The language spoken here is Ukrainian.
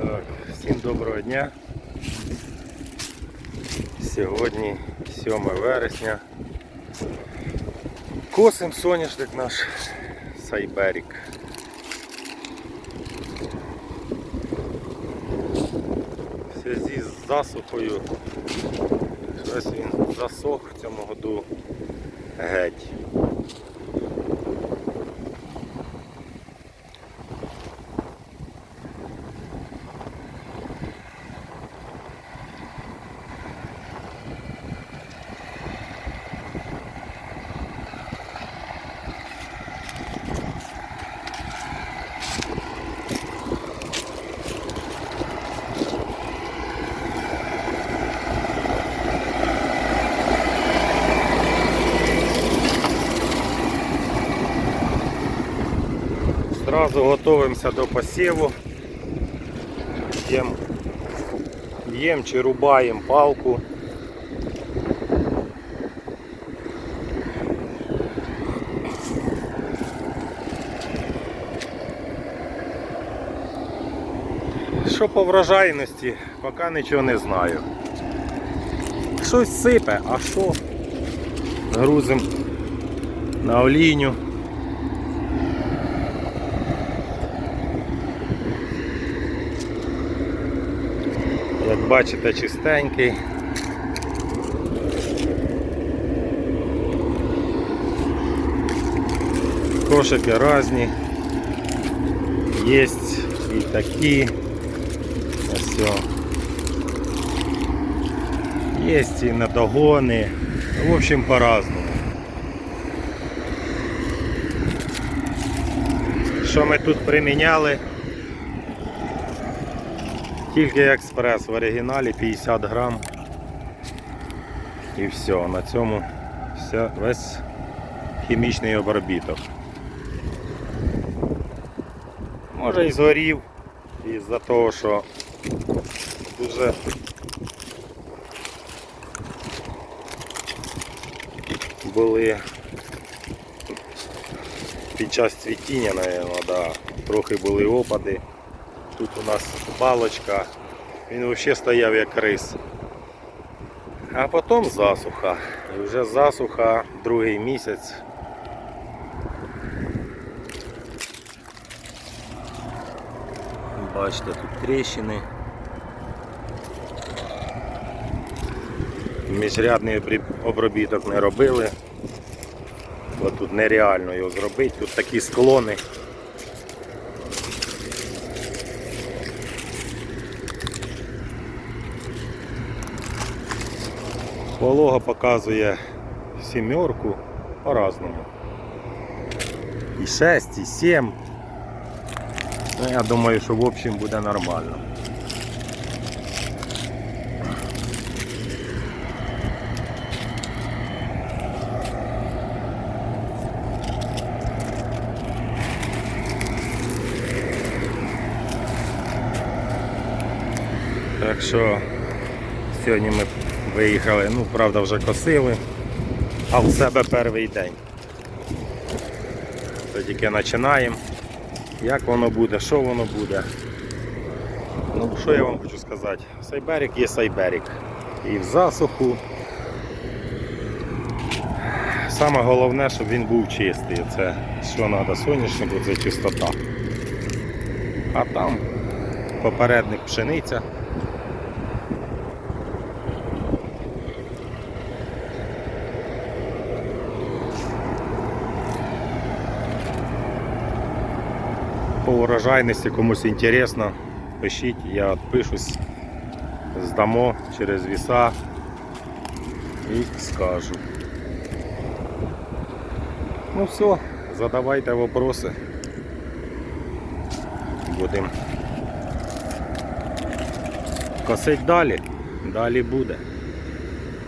Так, всім доброго дня. Сьогодні 7 вересня. Косим соняшник наш Сайберік. В зв'язку з засухою щось він засох в цьому году геть. Сразу готуємося до посіву. Б'ємо б'єм чи рубаємо палку. Що по врожайності, поки нічого не знаю. Щось сипе, а що? Грузимо на олійню. Як бачите, чистенький. Кошики різні. Є і такі. Ось. Є і надогони. В общем, по-разному. Що ми тут приміняли? Тільки експрес в оригіналі 50 грам. І все, на цьому вся, весь хімічний обробіток. Може і згорів із-за того, що дуже були під час цвітіння, наверное, да, трохи були опади. Тут у нас балочка, він взагалі стояв як рис. А потім засуха. І вже засуха другий місяць. Бачите, тут тріщини. Міжрядний обробіток не робили. Бо тут нереально його зробити, тут такі склони. Волога показує сімерку по-разному. І 6, і 7. Ну, я думаю, що в общем буде нормально. Так що сьогодні ми виїхали, ну правда вже косили, а в себе перший день. То тільки починаємо. Як воно буде, що воно буде. Ну, що я вам хочу сказати? Сайберік є сайберік. І в засуху. Саме головне, щоб він був чистий. Це що треба соняшнику, це чистота. А там попередник пшениця. По урожайності комусь інтересно, пишіть, я відпишусь, здамо через віса і скажу. Ну все, задавайте вопроси. Будемо косить далі, далі буде.